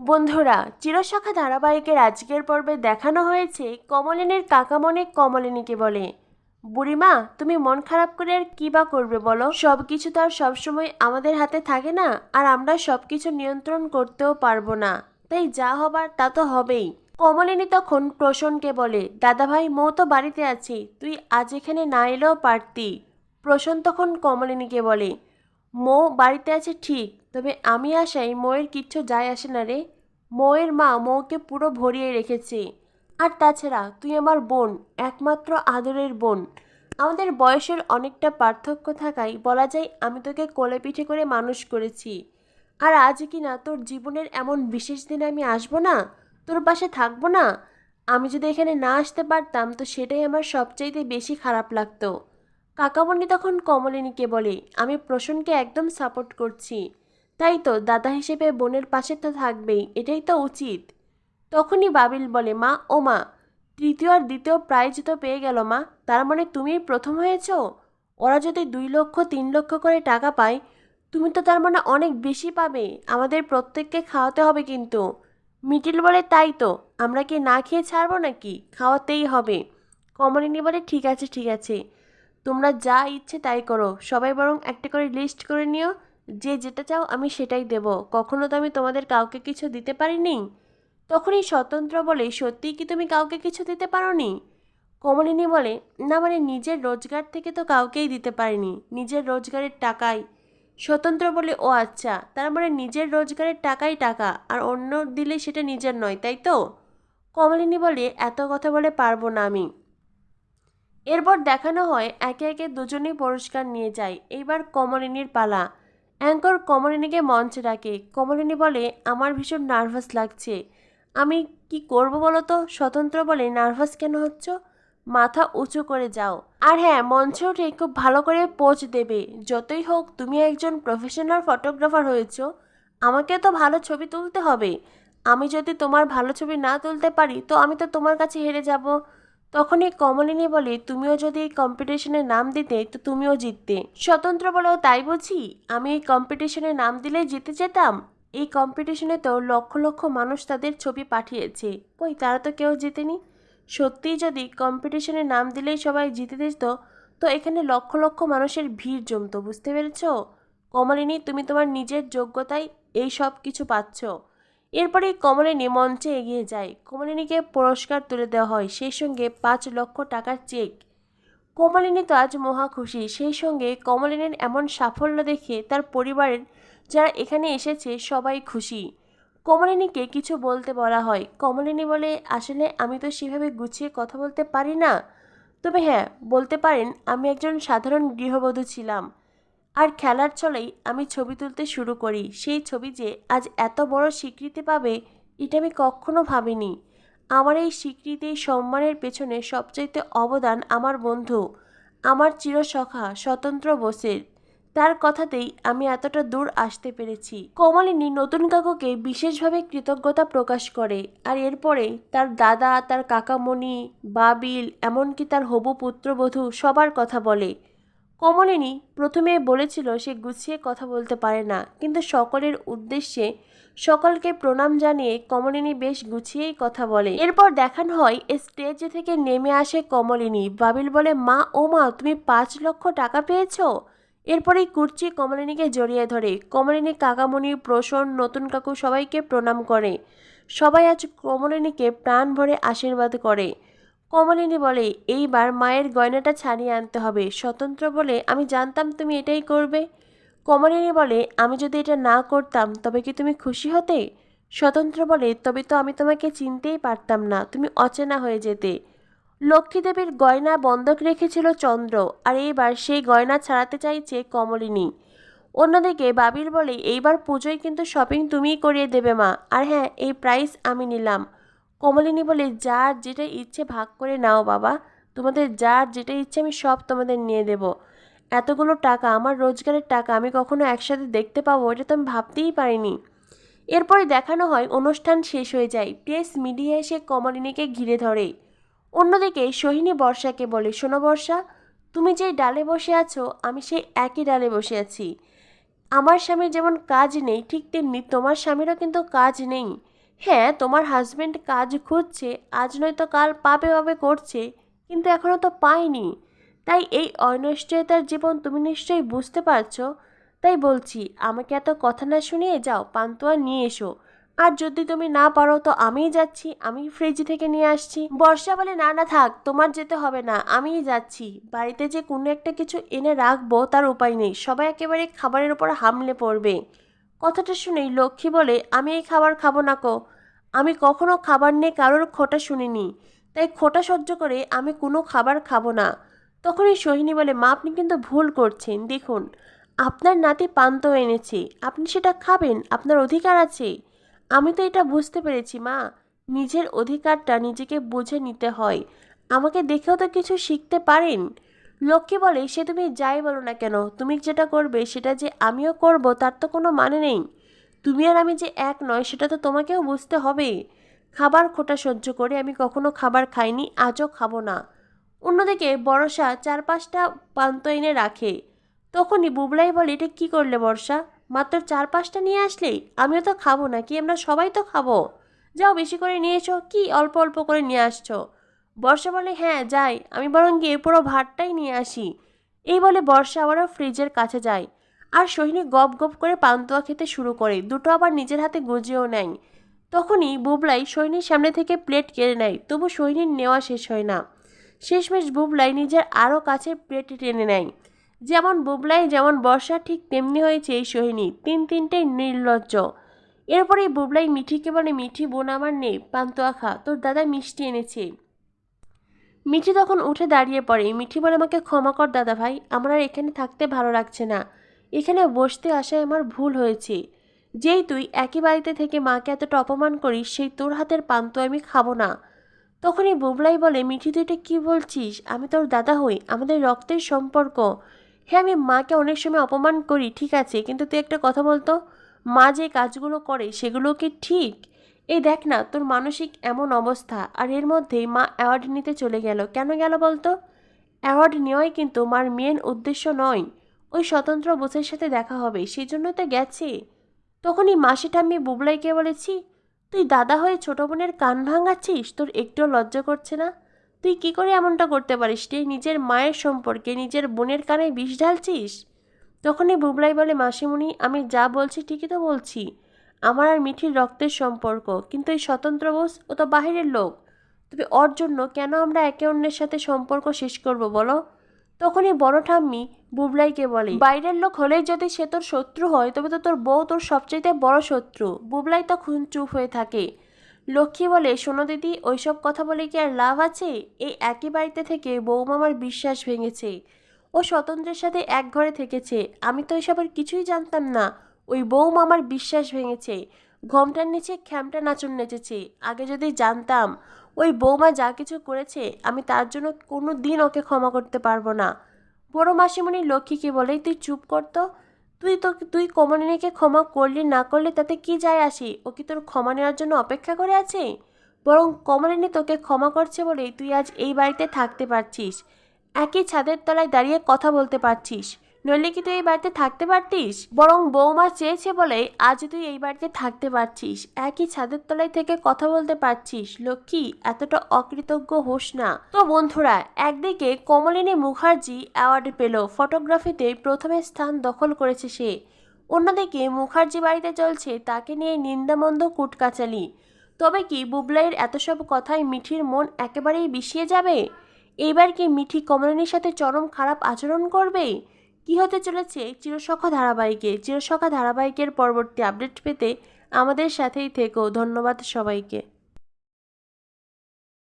বন্ধুরা, চিরশাখা ধারাবাহিকের আজকের পর্বে দেখানো হয়েছে কমলিনীর কাকামনে কমলিনীকে বলে। বুড়িমা, তুমি মন খারাপ করে আর কী বা করবে বলো? সব কিছু তো আর সবসময় আমাদের হাতে থাকে না, আর আমরা সব কিছু নিয়ন্ত্রণ করতেও পারব না। তাই যা হবার তা তো হবেই। কমলিনী তখন প্রসনকে বলে, দাদাভাই, মৌ তো বাড়িতে আছি, তুই আজ এখানে না এলেও পারতি। প্রসন তখন কমলিনীকে বলে মৌ বাড়িতে আছে ঠিক, তবে আমি আসাই মৌয়ের কিচ্ছু যায় আসে না রে। মৌয়ের মা মৌকে পুরো ভরিয়ে রেখেছে। আর তাছাড়া তুই আমার বোন, একমাত্র আদরের বোন। আমাদের বয়সের অনেকটা পার্থক্য থাকায় বলা যায় আমি তোকে কোলে পিঠে করে মানুষ করেছি। আর আজ কি না তোর জীবনের এমন বিশেষ দিনে আমি আসব না? তোর পাশে থাকব না? আমি যদি এখানে না আসতে পারতাম তো সেটাই আমার সবচাইতে বেশি খারাপ লাগতো। কাকামণি তখন কমলিনীকে বলে, আমি প্রসনকে একদম সাপোর্ট করছি। তাই তো দাদা হিসেবে বোনের পাশে তো থাকবেই, এটাই তো উচিত। তখনই বাবিল বলে, মা, ও মা, তৃতীয় আর দ্বিতীয় প্রাইজ তো পেয়ে গেল মা, তার মানে তুমি প্রথম হয়েছ? ওরা যদি দুই লক্ষ, তিন লক্ষ করে টাকা পায়, তুমি তো তার মানে অনেক বেশি পাবে, আমাদের প্রত্যেককে খাওয়াতে হবে কিন্তু। মিটিল বলে, তাই তো, আমরা কি না খেয়ে ছাড়বো নাকি? খাওয়াতেই হবে। কমলিনী বলে, ঠিক আছে ঠিক আছে। তোমরা যা ইচ্ছে তাই করো। সবাই বরং একটা করে লিস্ট করে নিও। যে যেটা চাও আমি সেটাই দেব। কখনো তো আমি তোমাদের কাউকে কিছু দিতে পারিনি? তখনই স্বতন্ত্র বলে, সত্যিই কি তুমি কাউকে কিছু দিতে পারোনি? কমলিনী বলে, না মানে নিজের রোজগার থেকে তো কাউকেই দিতে পারিনি। নিজের রোজগারের টাকাই। স্বতন্ত্র বলে, ও আচ্ছা তার মানে নিজের রোজগারের টাকাই টাকা, আর অন্য দিলে সেটা নিজের নয়, তাই তো? কমলিনী বলে, এত কথা বলে পারব না আমি। এরপর দেখানো হয় একে একে দুজনেই পুরস্কার নিয়ে যায়। এইবার কমলিনীর পালা। অ্যাঙ্কর কমলিনীকে মঞ্চে ডাকে। কমলিনী বলে, আমার ভীষণ নার্ভাস লাগছে। আমি কি করব বলো তো স্বতন্ত্র বলে নার্ভাস কেন হচ্ছ? মাথা উঁচু করে যাও। আর হ্যাঁ মঞ্চে উঠে খুব ভালো করে পোজ দেবে। যতই হোক, তুমি একজন প্রফেশনাল ফটোগ্রাফার হয়েছো, আমাকে তো ভালো ছবি তুলতে হবে। আমি যদি তোমার ভালো ছবি না তুলতে পারি, তো আমি তো তোমার কাছে হেরে যাব। তখনই কমলিনী বলে, তুমিও যদি এই কম্পিটিশনে নাম দিতে, তো তুমিও জিততে। স্বতন্ত্র বলেও তাই বুঝি। আমি এই কম্পিটিশনে নাম দিলেই জিতে যেতাম? এই কম্পিটিশনে তো লক্ষ লক্ষ মানুষ তাদের ছবি পাঠিয়েছে। কই, তারা তো কেউ জিতেনি? সত্যিই যদি কম্পিটিশনে নাম দিলেই সবাই জিতে দিত তো এখানে লক্ষ লক্ষ মানুষের ভিড় জমতো, বুঝতে পেরেছ? কমলিনী, তুমি তোমার নিজের যোগ্যতায় এই সব কিছু পাচ্ছ। এরপরেই কমলিনী মঞ্চে এগিয়ে যায়। কমলিনীকে পুরস্কার তুলে দেওয়া হয়, সেই সঙ্গে পাঁচ লক্ষ টাকার চেক। কমলিনী তো আজ মহা খুশি, সেই সঙ্গে কমলিনীর এমন সাফল্য দেখে তার পরিবারের যারা এখানে এসেছে সবাই খুশি। কমলিনীকে কিছু বলতে বলা হয়। কমলিনী বলে, আসলে আমি তো সেভাবে গুছিয়ে কথা বলতে পারি না। তবে হ্যাঁ বলতে পারেন, আমি একজন সাধারণ গৃহবধূ ছিলাম। আর খেলার ছলেই আমি ছবি তুলতে শুরু করি। সেই ছবি যে আজ এত বড় স্বীকৃতি পাবে, এটা আমি কখনো ভাবিনি। আমার এই স্বীকৃতি সম্মানের পেছনে সবচাইতে অবদান আমার বন্ধু। আমার চিরসখা, স্বতন্ত্র বোসের। তার কথাতেই আমি এতটা দূর আসতে পেরেছি। কমলিনী নতুন কাকুকে বিশেষভাবে কৃতজ্ঞতা প্রকাশ করে। আর এরপরে তার দাদা, তার কাকামণি, বাবিল, এমনকি তার হবু পুত্রবধূ সবার কথা বলে। কমলিনী প্রথমে বলেছিল সে গুছিয়ে কথা বলতে পারে না, কিন্তু সকলের উদ্দেশ্যে সকলকে প্রণাম জানিয়ে কমলিনী বেশ গুছিয়েই কথা বলে। এরপর দেখানো হয়, স্টেজ থেকে নেমে আসে কমলিনী। বাবিল বলে, মা, ও মা, তুমি পাঁচ লক্ষ টাকা পেয়েছ? এরপরেই কুর্চি কমলিনীকে জড়িয়ে ধরে। কমলিনী কাকামণি প্রসন নতুন কাকু সবাইকে প্রণাম করে। সবাই আজ কমলিনীকে প্রাণ ভরে আশীর্বাদ করে। কমলিনী বলে, এইবার মায়ের গয়নাটা ছাড়িয়ে আনতে হবে। স্বতন্ত্র বলে আমি জানতাম তুমি এটাই করবে। কমলিনী বলে, আমি যদি এটা না করতাম, তবে কি তুমি খুশি হতে? স্বতন্ত্র বলে, তবে তো আমি তোমাকে চিনতেই পারতাম না, তুমি অচেনা হয়ে যেতে। লক্ষ্মীদেবীর গয়না বন্ধক রেখেছিল চন্দ্র, আর এইবার সেই গয়না ছাড়াতে চাইছে কমলিনী। অন্যদিকে বাবির বলে, এইবার পুজোয় কিন্তু শপিং তুমিই করিয়ে দেবে মা। আর হ্যাঁ এই প্রাইস আমি নিলাম। কমলিনী বলে, যার যেটা ইচ্ছে ভাগ করে নাও বাবা। তোমাদের যার যেটা ইচ্ছে আমি সব তোমাদের নিয়ে দেব। এতগুলো টাকা, আমার রোজগারের টাকা আমি কখনো একসাথে দেখতে পাবো, এটা তো আমি ভাবতেই পারিনি। এরপরে দেখানো হয়, অনুষ্ঠান শেষ হয়ে যায়। প্রেস মিডিয়া এসে কমলিনীকে ঘিরে ধরে। অন্যদিকে সোহিনী বর্ষাকে বলে, শোনো বর্ষা, তুমি যেই ডালে বসে আছো, আমি সেই একই ডালে বসে আছি। আমার স্বামীর যেমন কাজ নেই, ঠিক তেমনি তোমার স্বামীরও কিন্তু কাজ নেই। হ্যাঁ তোমার হাজব্যান্ড কাজ খুঁজছে, আজ নয়তো কাল পাবে পাবে করছে, কিন্তু এখনও তো পায়নি। তাই এই অনিশ্চয়তার জীবন তুমি নিশ্চয়ই বুঝতে পারছ? তাই বলছি, আমাকে এত কথা না শুনিয়ে যাও, পান্তুয়া নিয়ে এসো। আর যদি তুমি না পারো তো আমিই যাচ্ছি, আমি ফ্রিজ থেকে নিয়ে আসছি। বর্ষা বলে, না না, থাক, তোমার যেতে হবে না, আমিই যাচ্ছি। বাড়িতে যে কোনো একটা কিছু এনে রাখব, তার উপায় নেই। সবাই একেবারে খাবারের উপর হামলে পড়বে। কথাটা শুনেই লক্ষ্মী বলে, আমি এই খাবার খাব না কো। আমি কখনো খাবার নিয়ে কারোর খোটা শুনিনি। তাই খোটা সহ্য করে আমি কোনো খাবার খাব না। তখনই সোহিনী বলে, মা, আপনি কিন্তু ভুল করছেন। দেখুন, আপনার নাতি পান্ত এনেছে। আপনি সেটা খাবেন? আপনার অধিকার আছে? আমি তো এটা বুঝতে পেরেছি, মা। নিজের অধিকারটা নিজেকে বুঝে নিতে হয়। আমাকে দেখেও তো কিছু শিখতে পারেন? লক্ষ্মী বলে, সে তুমি যাই বলো না কেন? তুমি যেটা করবে, সেটা যে আমিও করব, তার তো কোনো মানে নেই। তুমি আর আমি যে এক নয়, সেটা তো তোমাকেও বুঝতে হবে। খাবার খোটা সহ্য করে আমি কখনো খাবার খাইনি, আজও খাব না। অন্যদিকে বর্ষা চার পাঁচটা পান্ত এনে রাখে। তখনই বুবলাই বলে, এটা কী করলে বর্ষা? মাত্র চার পাঁচটা নিয়ে আসলেই? আমিও তো খাব না কি আমরা সবাই তো খাব। যাও বেশি করে নিয়ে এসো। কি অল্প অল্প করে নিয়ে আসছো? বর্ষা বলে হ্যাঁ যাই। আমি বরং গিয়ে পুরো ভাতটাই নিয়ে আসি। এই বলে বর্ষা আবারও ফ্রিজের কাছে যায়। আর সোহিনী গপ গপ করে পান্তুয়া খেতে শুরু করে। দুটো আবার নিজের হাতে গুজিয়েও নেয়। তখনই বুবলাই সোহিনীর সামনে থেকে প্লেট কেড়ে নেয়। তবু সোহিনীর নেওয়া শেষ হয় না। শেষমেশ বুবলাই নিজের আরও কাছে প্লেট টেনে নেয়। যেমন বুবলাই, যেমন বর্ষা, ঠিক তেমনি হয়েছে এই সোহিনী। তিন তিনটেই নির্লজ্জ। এরপরেই বুবলাই মিঠিকে বলে, মিঠি, বোন আমার নেই। পান্তুয়া খা। তোর দাদা মিষ্টি এনেছে। মিঠি তখন উঠে দাঁড়িয়ে পড়ে। মিঠি বলে, আমাকে ক্ষমা কর দাদা ভাই, আমার আর এখানে থাকতে ভালো লাগছে না। এখানে বসতে আসায় আমার ভুল হয়েছে। যেই তুই একই বাড়িতে থেকে মাকে এতটা অপমান করিস, সেই তোর হাতের পান্ত আমি খাব না। তখনই বুবলাই বলে, মিঠি, তুই এটা কী বলছিস? আমি তোর দাদা হই, আমাদের রক্তের সম্পর্ক। হ্যাঁ আমি মাকে অনেক সময় অপমান করি, ঠিক আছে, কিন্তু তুই একটা কথা বলতো? মা যে কাজগুলো করে, সেগুলো কি ঠিক? এই দেখ না, তোর মানসিক এমন অবস্থা, আর এর মধ্যেই মা অ্যাওয়ার্ড নিতে চলে গেল। কেন গেল বলতো? অ্যাওয়ার্ড নেওয়াই কিন্তু মার মেন উদ্দেশ্য নয়। ওই স্বতন্ত্র বোসের সাথে দেখা হবে সেই জন্য তো গেছে। তখনই মাসি ঠাম্মি বুবলাইকে বলেছি, তুই দাদা হয়ে ছোট বোনের কান ভাঙাচ্ছিস? তোর একটুও লজ্জা করছে না? তুই কি করে এমনটা করতে পারিস তুই নিজের মায়ের সম্পর্কে, নিজের বোনের কানে বিষ ঢালছিস? তখনই বুবলাই বলে, মাসিমণি, আমি যা বলছি ঠিকই তো বলছি। আমার আর মিঠির রক্তের সম্পর্ক, কিন্তু এই স্বতন্ত্র বোস ও তো বাহিরের লোক। তবে ওর জন্য কেন আমরা একে অন্যের সাথে সম্পর্ক শেষ করব বলো? তখনই বড় ঠাম্মি বুবলাইকে বলে, বাইরের লোক হলেই যদি সে তোর শত্রু হয়, তবে তো তোর বউ তোর সবচাইতে বড় শত্রু। বুবলাই তখন চুপ হয়ে থাকে। লক্ষ্মী বলে, শোনো দিদি, ওইসব কথা বলে কি আর লাভ আছে? এই একই বাড়িতে থেকে বৌমামার বিশ্বাস ভেঙেছে। ও স্বতন্ত্রের সাথে এক ঘরে থেকেছে। আমি তো এসবের কিছুই জানতাম না। ওই বৌমা আমার বিশ্বাস ভেঙেছে। ঘমটার নিচে, খ্যামটা নাচন নেচেছে। আগে যদি জানতাম ওই বৌমা যা কিছু করেছে, আমি তার জন্য কোনো দিন ওকে ক্ষমা করতে পারব না। বড় মাসিমণি লক্ষ্মীকে বলে, তুই চুপ করতো তুই তো, তুই কমলিনীকে ক্ষমা করলি না করলে তাতে কি যায় আসি? ও কি তোর ক্ষমা নেওয়ার জন্য অপেক্ষা করে আছে? বরং কমলিনী তোকে ক্ষমা করছে বলেই তুই আজ এই বাড়িতে থাকতে পারছিস। একই ছাদের তলায় দাঁড়িয়ে কথা বলতে পারছিস। নইলে কি তুই এই বাড়িতে থাকতে পারতিস? বরং বৌমা চেয়েছে বলে আজ তুই এই বাড়িতে থাকতে পারছিস। একই ছাদের তলায় থেকে কথা বলতে পারছিস। লক্ষ্মী, এতটা অকৃতজ্ঞ হোস না। তো বন্ধুরা, একদিকে কমলিনী মুখার্জি অ্যাওয়ার্ড পেল। ফটোগ্রাফিতে প্রথমে স্থান দখল করেছে সে। অন্যদিকে মুখার্জি বাড়িতে চলছে তাকে নিয়ে নিন্দামন্দ কুটকাচালি। তবে কি বুবলাইয়ের এত সব কথায় মিঠির মন একেবারেই বিষিয়ে যাবে? এইবার কি মিঠি কমলিনীর সাথে চরম খারাপ আচরণ করবে? কি হতে চলেছে? চিরসখা ধারাবাহিকে, চিরসখা ধারাবাহিকের পরবর্তী আপডেট পেতে আমাদের সাথেই থেকো। ধন্যবাদ সবাইকে।